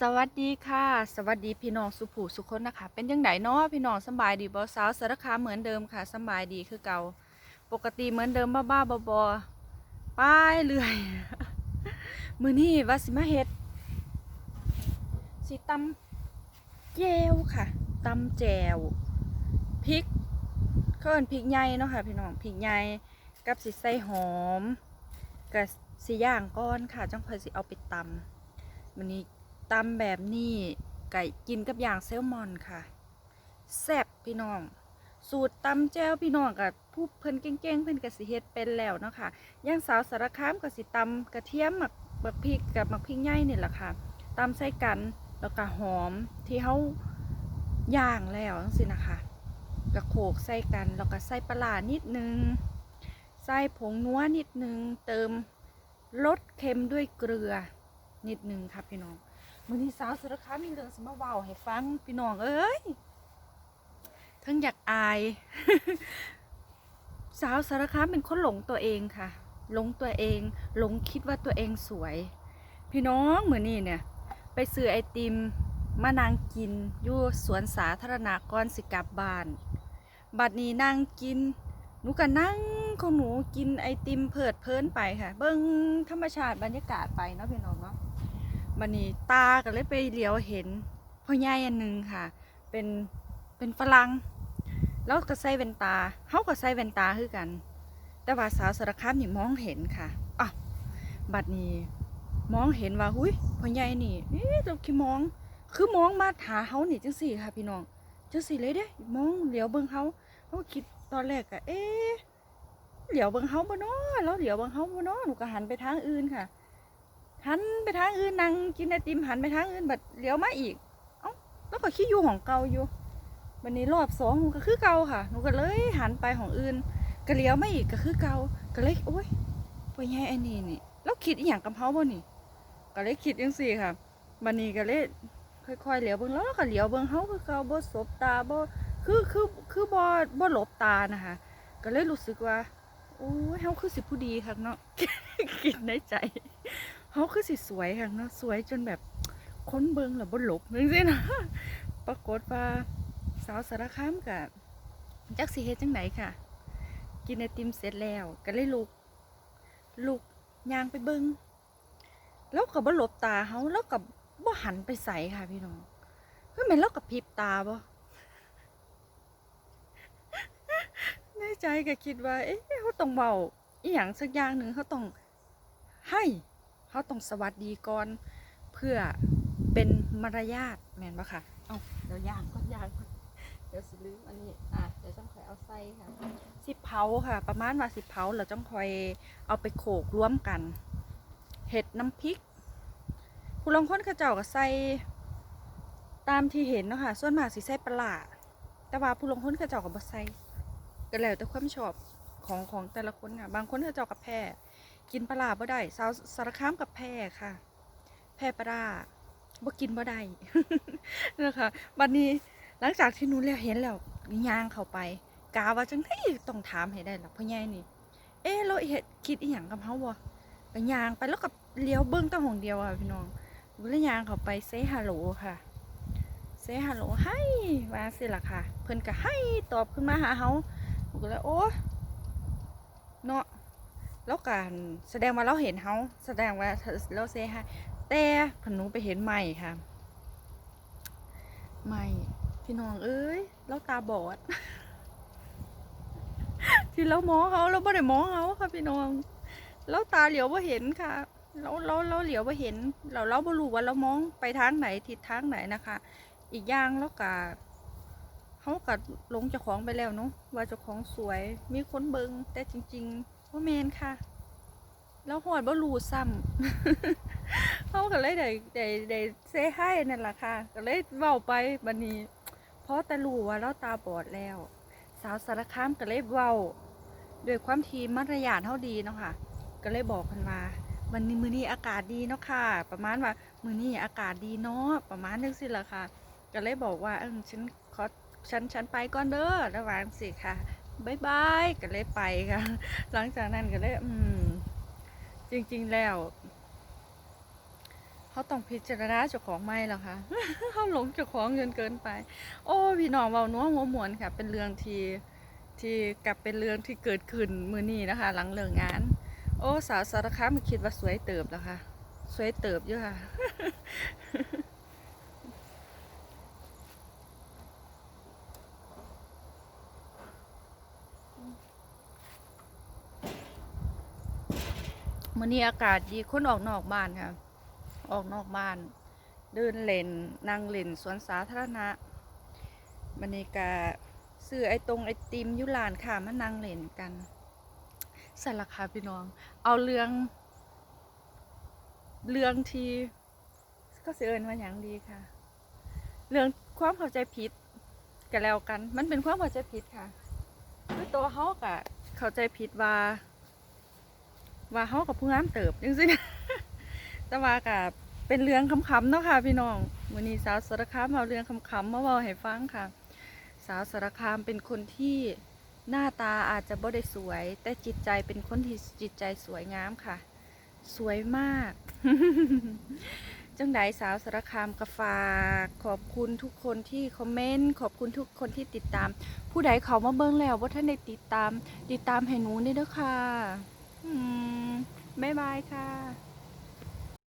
สวัสดีค่ะ สวัสดีพี่น้องสุผูสุคนนะคะ เป็นยังไงเนาะพี่น้องสบายดีบ่สาวสารคามเหมือนเดิมค่ะสบายดีคือเก่า ปกติเหมือนเดิมบ้าๆบอๆไป้ายเรื่อยมือนี้วาสิมาเฮ็ดสิตำแจวค่ะตำแจวพริกเขินพริกใหญ่เนาะค่ะพี่น้องพริกใหญ่กับสิใส่หอม กับสิย่างก้อนค่ะ จังเพิ่นสิเอาไปตำวันนี้ตำแบบนี้ไก่กินกับย่างแซลมอนค่ะ แซ่บพี่น้อง สูตรตำแจ่วพี่น้องกับผู้เพิ่นเก่งๆเพิ่นก็สิเฮ็ดเป็นแล้วเนาะค่ะย่างสาวสารคามก็สิตำกระเทียมหมักบักพริกกับหมักพริกใหญ่นี่แหละค่ะตำใส่กันแล้วก็หอมที่เฮาย่างแล้วจังซี่นะคะก็โขกใส่กันแล้วก็ใส่ปลานิดนึง ใส่ผงนัวนิดนึง เติมรสเค็มด้วยเกลือนิดนึงค่ะพี่น้องมื้อนี้สาวสารคามมีเรื่องสมาเว้าให้ฟังพี่น้องเอ้ยทั้งอยากอาย สาวสารคามเป็นคนหลงตัวเองค่ะ หลงตัวเอง หลงคิดว่าตัวเองสวย พี่น้องเหมือนนี่เนี่ย ไปซื้อไอติมมานางกินอยู่สวนสาธารณะก่อนสิกลับบ้าน บัดนี้นางกินหนูก็นั่ง ของหนูกินไอติมเพิดเพลินไปค่ะ เบิ้งธรรมชาติบรรยากาศไปเนาะพี่น้องเนาะบัดนี้ตาก็เลยไปเหลียวเห็นพ่อใหญ่อันหนึ่งค่ะ เป็นเป็นฝรั่งแล้วก็ใส่แว่นตาเขาก็ใส่แว่นตาคือกัน แต่ว่าสาวสารคามนี่มองเห็นค่ะอะบัดนี้มองเห็นว่าหุ้ยพ่อใหญ่นี่เอ๊ะเราคิดมอง คือมองมาหาเขานี่จังสี่ค่ะพี่น้องจังสี่เลยเด้ มองเหลียวเบิ่งเขาเขาคิดตอนแรกอะเอ๊ะ เหลียวเบิ่งเขาบ่เนาะแล้วเหลียวเบิ่งเขาบ่เนาะหนูก็หันไปทางอื่นค่ะ หันไปทางอื่นนั่งกินไอติมหันไปทางอื่นบัดเหลียวมาอีก เอ้าแล้วก็คิดอยู่ของเก่าอยู่วันนี้รอบสองหนูก็คือเก่าค่ะหนูก็เลยหันไปของอื่นก็เลี้ยวไม่อีกก็คือเก่าก็เลยโอ๊ยพ่อใหญ่ไอ้นี่นี่แล้วคิดอีหยังกับเขาบ่นี่ ก็เลยคิดจังซี่ค่ะวันนี้ก็เลยค่อยๆเลี้ยวเบิ่งแล้วก็เลี้ยวเบิ่งเฮาคือเก่าบ่สบตาบ่คือคือคือบ่บ่หลบตานะคะ ก็เลยรู้สึกว่า โอ้ยเฮาคือสิผู้ดีค่ะเนาะคิดในใจเฮาคือสิสวยค่ะเนาะสวยจนแบบค้นเบิงแล้วบ่หลบจังซี่นะปรากฏว่าสาวสารคามกับจักสิเฮ็ดจังไหนค่ะ กินไอติมเสร็จแล้วก็เลยลุกลุกย่างไปเบิงแล้วก็บ่หลบตาเฮาแล้วก็บ่หันไปใส่ค่ะพี่น้องเฮ้ยแม่นแล้วก็พริบตาบ่ ในใจก็คิดว่า เอ๊ะเขาต้องเว้าอีหยังสักอย่างหนึ่งเขาต้องให้เขาต้องสวัสดีก่อนเพื่อเป็นมารยาทแม่นบ่ค่ะเอาเดี๋ยวย่างก็ย่างก่อนเดี๋ยวสิลืมอันนี้อะเดี๋ยวจังคอยเอาใส่ค่ะสิเผาค่ะ ประมาณว่าสิเผาแล้วจังคอยเอาไปโขลกร่วมกัน เห็ดน้ำพริกผู้ลางคนเขาเจ้าก็ใส่ตามที่เห็นเนาะค่ะส่วนมากสิใส่ปลาร้าแต่ว่าผู้ลางคนเขาเจ้าก็บ่ใส่ ก็แล้วแต่ความชอบของของแต่ละคนค่ะบางคนเขาเจ้ากับแพ้กินปลาร้าบ่ได้สาวสารคามกับแพ้ค่ะ แพ้ปลาร้าบ่กินบ่ได้นะคะบัดนี้หลังจากที่หนูแล้วเห็นแล้วย่างเข้าไป กาว่าจังไดต้องถามให้ได้หรอกพ่อใหญ่นี่ เอ๊เราเฮ็ดคิดอีหยังกับเฮาบ่ก็ย่างไปแล้วก็เลี้ยวเบิ่งตั้งหงเดียวอะพี่น้องหนูเลยย่างเข้าไปเซฮัลโหลค่ะเซฮัลโหลให้ว่าสิล่ะค่ะ เพิ่นก็ให้ตอบขึ้นมาหาเฮา ก็เลยโอ้เนาะแล้วกันแสดงว่าเราเห็นเฮาแสดงว่าเราเซให้แต่พนหนูไปเห็นใหม่ค่ะไม่พี่น้องเอ้ยเราตาบอด ที่เรามองเขาเราไม่ได้มองเขาค่ะพี่น้องเราตาเหลียวว่าเห็นค่ะเราเราเราเหลียวว่าเห็น เราเราไม่รู้ว่าเรามองไปทางไหนทิศทางไหนนะคะ อีกอย่างแล้วกะ เขากัดลงเจ้าของไปแล้วเนาะว่าเจ้าของสวยมีคนเบิงแต่จริงๆว่าแมนค่ะ แล้วหอดบ่รูซ้ำเขาก็เลยได้ได้ได้เซให้นั่นแหละค่ะ ก็เลยเว้าไปบันนี้เพราะแต่รู้ว่าเราตาบอดแล้ว สาวสารคามก็เลยเว้าด้วยความทีมารยาทเท่าดีเนาะค่ะ ก็เลยบอกกันว่าวันนี้มือนี้อากาศดีเนาะค่ะ ประมาณว่ามือนี้อากาศดีเนาะประมาณนึงสิละค่ะ ก็เลยบอกว่าเออฉันขอ ฉันฉันไปก่อนเด้อระหว่างสิค่ะบายบายก็เลยไปค่ะ หลังจากนั้นก็เลย อืม จริง ๆแล้วเขาต้องพิจารณาเจ้าของไม่หรอคะเขาหลงเจ้าของเงินเกินไป โอ้พี่น้องเบานัวหัวหมวนค่ะ เป็นเรื่องที่ที่กลับเป็นเรื่องที่เกิดขึ้นมือนี้นะคะ หลังเลิกงาน โอ้สาวสารคามคิดว่าสวยเติบแล้วค่ะ สวยเติบอยู่ค่ะ มื่อนี้อากาศดีคนออกนอกบ้านค่ะ ออกนอกบ้าน เดินเล่นนั่งเล่นสวนสาธารณะมันนี้กาซื้อไอตรงไอติมยุลานค่ะมานั่งเล่นกันสันละค่ะพี่น้อง เอาเรื่อง เรื่องที่ก็เสเอินว่าอย่างดีค่ะ เรื่องความเข้าใจผิดกันแล้วกัน มันเป็นความเข้าใจผิดค่ะคือตัวเขากะเข้าใจผิดว่า ว่าเขากับผู้งามเติบจังซี่แต่ว่ากับเป็นเรื่องคำๆเนาะค่ะ พี่น้องวันนี้สาวสารคามเอาเรื่องคำๆมาเว้าให้ฟังค่ะ สาวสารคามเป็นคนที่หน้าตาอาจจะบ่ได้สวย แต่จิตใจเป็นคนที่จิตใจสวยงามค่ะ สวยมาก จังไดสาวสารคามกฝากขอบคุณทุกคนที่คอมเมนต์ขอบคุณทุกคนที่ติดตาม ผู้ใดเขามาเบิ่งแล้วว่าท่านได้ติดตาม ติดตามให้หนูนี่เด้อค่ะ อืม บ๊ายบายค่ะ